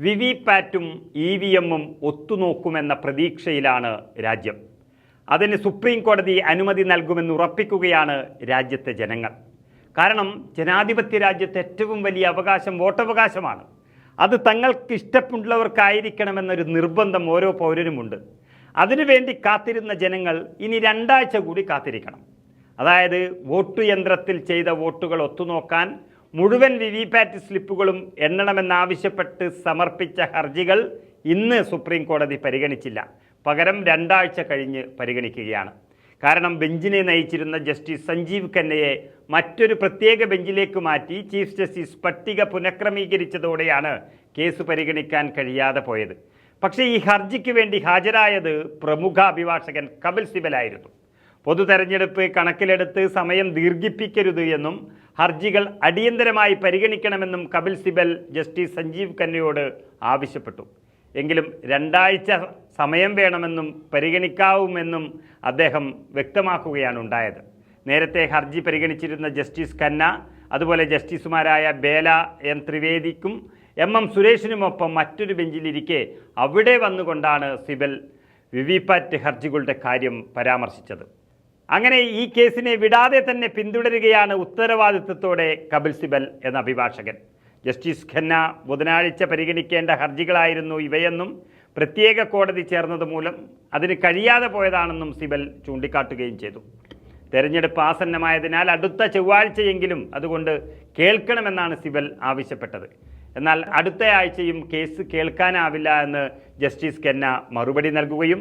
V V പാറ്റും E V എമ്മും ഒത്തുനോക്കുമെന്ന പ്രതീക്ഷയിലാണ് രാജ്യം. അതിന് സുപ്രീം കോടതി അനുമതി നൽകുമെന്ന് ഉറപ്പിക്കുകയാണ് രാജ്യത്തെ ജനങ്ങൾ. കാരണം ജനാധിപത്യ രാജ്യത്തെ ഏറ്റവും വലിയ അവകാശം വോട്ടവകാശമാണ്. അത് തങ്ങൾക്ക് ഇഷ്ടമുള്ളവർക്കായിരിക്കണമെന്നൊരു നിർബന്ധം ഓരോ പൗരനുമുണ്ട്. അതിനുവേണ്ടി കാത്തിരുന്ന ജനങ്ങൾ ഇനി രണ്ടാഴ്ച കൂടി കാത്തിരിക്കണം. അതായത് വോട്ട് യന്ത്രത്തിൽ ചെയ്ത വോട്ടുകൾ ഒത്തുനോക്കാൻ മുഴുവൻ വി വി പാറ്റ് സ്ലിപ്പുകളും എണ്ണണമെന്നാവശ്യപ്പെട്ട് സമർപ്പിച്ച ഹർജികൾ ഇന്ന് സുപ്രീം കോടതി പരിഗണിച്ചില്ല. പകരം രണ്ടാഴ്ച കഴിഞ്ഞ് പരിഗണിക്കുകയാണ്. കാരണം ബെഞ്ചിനെ നയിച്ചിരുന്ന ജസ്റ്റിസ് സഞ്ജീവ് ഖന്നയെ മറ്റൊരു പ്രത്യേക ബെഞ്ചിലേക്ക് മാറ്റി ചീഫ് ജസ്റ്റിസ് പട്ടിക പുനഃക്രമീകരിച്ചതോടെയാണ് കേസ് പരിഗണിക്കാൻ കഴിയാതെ പോയത്. പക്ഷേ ഈ ഹർജിക്ക് വേണ്ടി ഹാജരായത് പ്രമുഖ അഭിഭാഷകൻ കപിൽ സിബലായിരുന്നു. പൊതു തെരഞ്ഞെടുപ്പ് കണക്കിലെടുത്ത് സമയം ദീർഘിപ്പിക്കരുത് എന്നും ഹർജികൾ അടിയന്തരമായി പരിഗണിക്കണമെന്നും കപിൽ സിബൽ ജസ്റ്റിസ് സഞ്ജീവ് ഖന്നയോട് ആവശ്യപ്പെട്ടു. എങ്കിലും രണ്ടാഴ്ച സമയം വേണമെന്നും പരിഗണിക്കാവുമെന്നും അദ്ദേഹം വ്യക്തമാക്കുകയാണ് ഉണ്ടായത്. നേരത്തെ ഹർജി പരിഗണിച്ചിരുന്ന ജസ്റ്റിസ് ഖന്ന അതുപോലെ ജസ്റ്റിസുമാരായ ബേല എൻ ത്രിവേദിക്കും എം എം സുരേഷിനുമൊപ്പം മറ്റൊരു ബെഞ്ചിലിരിക്കെ അവിടെ വന്നുകൊണ്ടാണ് സിബൽ വിവിപാറ്റ് ഹർജികളുടെ കാര്യം പരാമർശിച്ചത്. അങ്ങനെ ഈ കേസിനെ വിടാതെ തന്നെ പിന്തുടരുകയാണ് ഉത്തരവാദിത്വത്തോടെ കപിൽ സിബൽ എന്ന അഭിഭാഷകൻ. ജസ്റ്റിസ് ഖന്ന ബുധനാഴ്ച പരിഗണിക്കേണ്ട ഹർജികളായിരുന്നു ഇവയെന്നും പ്രത്യേക കോടതി ചേർന്നത് മൂലം അതിന് കഴിയാതെ പോയതാണെന്നും സിബൽ ചൂണ്ടിക്കാട്ടുകയും ചെയ്തു. തെരഞ്ഞെടുപ്പ് ആസന്നമായതിനാൽ അടുത്ത ചൊവ്വാഴ്ചയെങ്കിലും അതുകൊണ്ട് കേൾക്കണമെന്നാണ് സിബൽ ആവശ്യപ്പെട്ടത്. എന്നാൽ അടുത്ത ആഴ്ചയും കേസ് കേൾക്കാനാവില്ല എന്ന് ജസ്റ്റിസ് ഖന്ന മറുപടി നൽകുകയും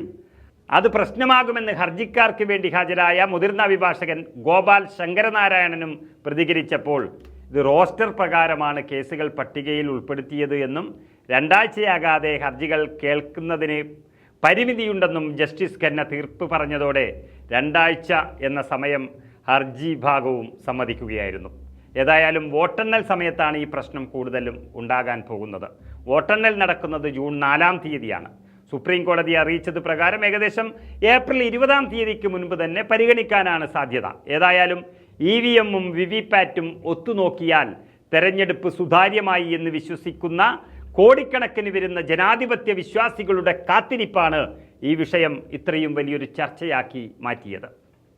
അത് പ്രശ്നമാകുമെന്ന് ഹർജിക്കാർക്ക് വേണ്ടി ഹാജരായ മുതിർന്ന അഭിഭാഷകൻ ഗോപാൽ ശങ്കരനാരായണനും പ്രതികരിച്ചപ്പോൾ ഇത് റോസ്റ്റർ പ്രകാരമാണ് കേസുകൾ പട്ടികയിൽ ഉൾപ്പെടുത്തിയത് എന്നും രണ്ടാഴ്ചയാകാതെ ഹർജികൾ കേൾക്കുന്നതിന് പരിമിതിയുണ്ടെന്നും ജസ്റ്റിസ് ഖന്ന തീർപ്പ് പറഞ്ഞതോടെ രണ്ടാഴ്ച എന്ന സമയം ഹർജി ഭാഗവും സമ്മതിക്കുകയായിരുന്നു. ഏതായാലും വോട്ടെണ്ണൽ സമയത്താണ് ഈ പ്രശ്നം കൂടുതലും ഉണ്ടാകാൻ പോകുന്നത്. വോട്ടെണ്ണൽ നടക്കുന്നത് ജൂൺ നാലാം തീയതിയാണ്. സുപ്രീം കോടതി അറിയിച്ചത് പ്രകാരം ഏകദേശം ഏപ്രിൽ ഇരുപതാം തീയതിക്ക് മുൻപ് തന്നെ പരിഗണിക്കാനാണ് സാധ്യത. ഏതായാലും ഇ വി എമ്മും വി വി പാറ്റും ഒത്തുനോക്കിയാൽ തെരഞ്ഞെടുപ്പ് സുതാര്യമായി എന്ന് വിശ്വസിക്കുന്ന കോടിക്കണക്കിന് വരുന്ന ജനാധിപത്യ വിശ്വാസികളുടെ കാത്തിരിപ്പാണ് ഈ വിഷയം ഇത്രയും വലിയൊരു ചർച്ചയാക്കി മാറ്റിയത്.